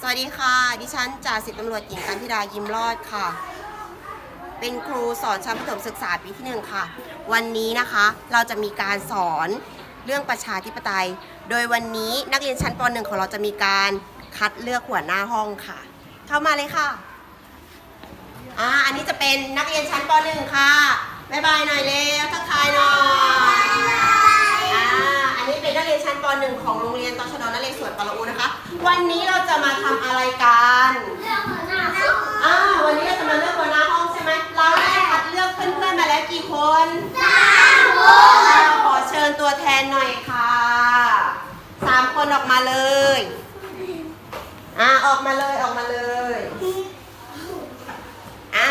สวัสดีค่ะ ดิฉันจ่าสิบตำรวจหญิงกันธิดายิ้มรอดค่ะ เป็นครูสอนชั้นประถมศึกษาปีที่หนึ่งค่ะ วันนี้นะคะเราจะมีการสอนเรื่องประชาธิปไตย โดยวันนี้นักเรียนชั้นป .1 ของเราจะมีการคัดเลือกหัวหน้าห้องค่ะ เข้ามาเลยค่ะอ่าอันนี้จะเป็นนักเรียนชั้นป .1 ค่ะบ๊ายบายหน่อยเร็วทักทายหน่อย เป็นนักเรียนชั้นป .1 ของโรงเรียนตชดนเรศวรปรอูนะคะ วันนี้เราจะมาทำอะไรกันอ่าวันนี้เราจะมาเลือกหัวหน้าห้องใช่ไหมเราได้คัดเลือกเพื่อนๆมาแล้วกี่คนสามคนขอเชิญตัวแทนหน่อยค่ะสามคนออกมาเลยอ่าออกมาเลยออกมาเลยอ่า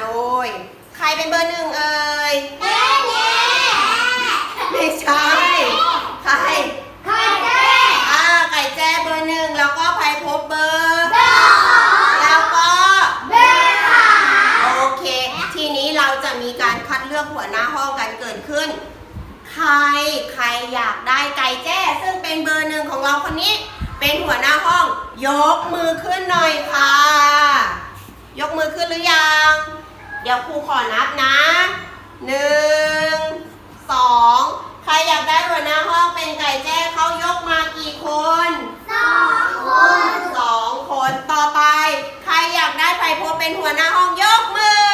โดย ใครเป็นเบอร์หนึ่งเอ่ย ไม่ใช่ ใคร อ่า ไก่แจ้เบอร์หนึ่งแล้วก็ไพพบเบอร์ แล้วก็ โอเค ทีนี้เราจะมีการคัดเลือกหัวหน้าห้องกันเกิดขึ้น ใคร ใครอยากได้ไก่แจ้ ซึ่งเป็นเบอร์หนึ่งของเราคนนี้ เป็นหัวหน้าห้อง ยกมือขึ้นหน่อยค่ะ ยกมือขึ้นหรือยัง เดี๋ยวครูขอนับนะหนึ่งสองใครอยากได้หัวหน้าห้องเป็นไก่แจ้เขายกมากี่คนสองคนต่อไป ใครอยากได้ไผ่พบเป็นหัวหน้าห้องยกมือ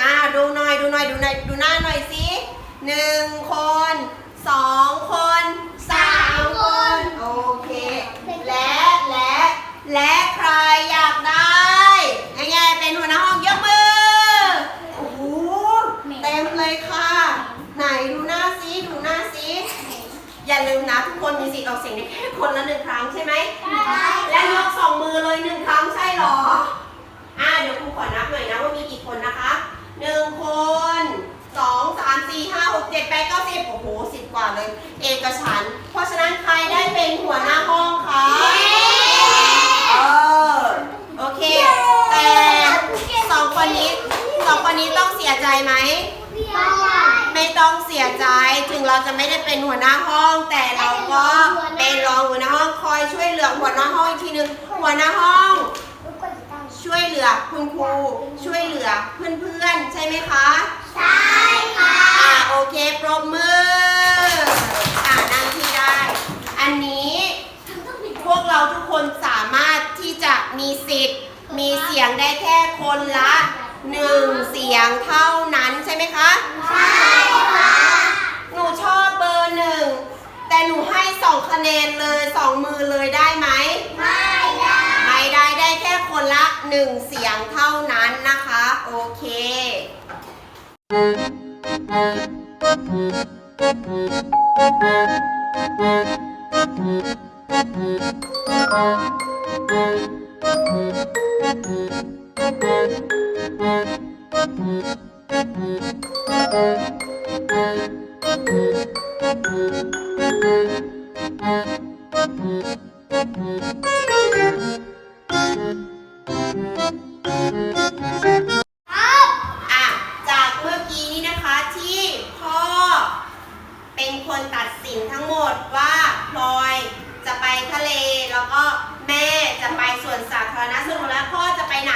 อ่าดูหน่อยดูหน่อยดูหน่อยดูหน้าหน่อยสิหนึ่งคน สองคนสามคน โอเค และและ และใครอยากได้ยังไงเป็นหัวหน้าห้องยกมือ โอ้โห เต็มเลยค่ะ ไหนดูหน้าซิดูหน้าซิอย่าลืมนะทุกคนมีสิทธิ์ออกเสียงได้แค่คนละหนึ่งครั้งใช่ไหม และยกสองมือเลยหนึ่งครั้งใช่หรอ อ่าเดี๋ยวครูขอนับหน่อยนะว่ามีกี่คนนะคะหนึ่งคนสองสามสี่ห้าหกเจ็ดแปดเก้าสิบโอ้โหสิบกว่าเลย เอกฉันท์เพราะฉะนั้นใครได้เป็นหัวหน้าห้องคะเออโอเค แต่สองคนนี้สองคนนี้ ต้องเสียใจไหม ไม่ต้องเสียใจ ถึงเราจะไม่ได้เป็นหัวหน้าห้อง แต่เราก็เป็นรองหัวหน้าห้องคอยช่วยเหลือหัวหน้าห้องอีกทีหนึงหัวหน้าห้อง ช่วยเหลือคุณครู ช่วยเหลือเพื่อนๆ ใช่ไหมคะอ่าโอเคปรบมืออ่านั่งที่ได้ อันนี้พวกเราทุกคนสามารถที่จะมีสิทธิ์ มีเสียงได้แค่คนละ หนึ่งเสียงเท่านั้นใช่ไหมคะหนูชอบเบอร์หนึ่ง แต่หนูให้สองคะแนนเลยสองมือเลยได้ไหม ไม่ได้ได้แค่คนละหนึ่งเสียงเท่านั้นนะคะ โอเค อะ จากเมื่อกี้นี้นะคะที่พ่อเป็นคนตัดสินทั้งหมดว่าพลอยจะไปทะเล แล้วก็แม่จะไปสวนสาธารณะสรุปแล้วพ่อจะไปไหน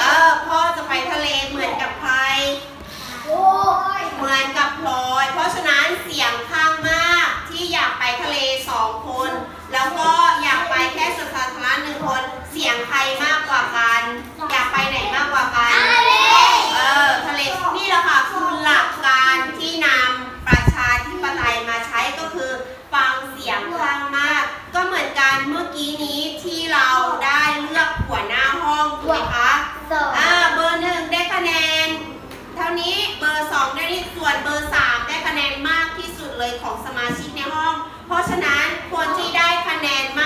เออ พ่อจะไปทะเลเหมือนกับใคร เหมือนกับพลอย เพราะฉะนั้นเสียงข้างมากที่อยากไปทะเลสองคน แล้วก็อยากไปแค่สวนสาธารณะหนึ่งคน เสียงใครมากกว่ากัน อยากไปไหนมากกว่ากัน เออ ทะเล นี่แหละค่ะคือหลักการที่นำประชาธิปไตยมาใช้ก็คือ ฟังเสียงข้างมาก ก็เหมือนกันเมื่อกี้นี้ที่เราได้เลือกหัวหน้าห้องถูก ไหมคะอ่าเบอร์หนึ่งได้คะแนน เท่านี้เบอร์สองได้ที่ส่วนเบอร์สามได้คะแนนมากที่สุดเลยของสมาชิกในห้อง เพราะฉะนั้นคนที่ได้คะแนนม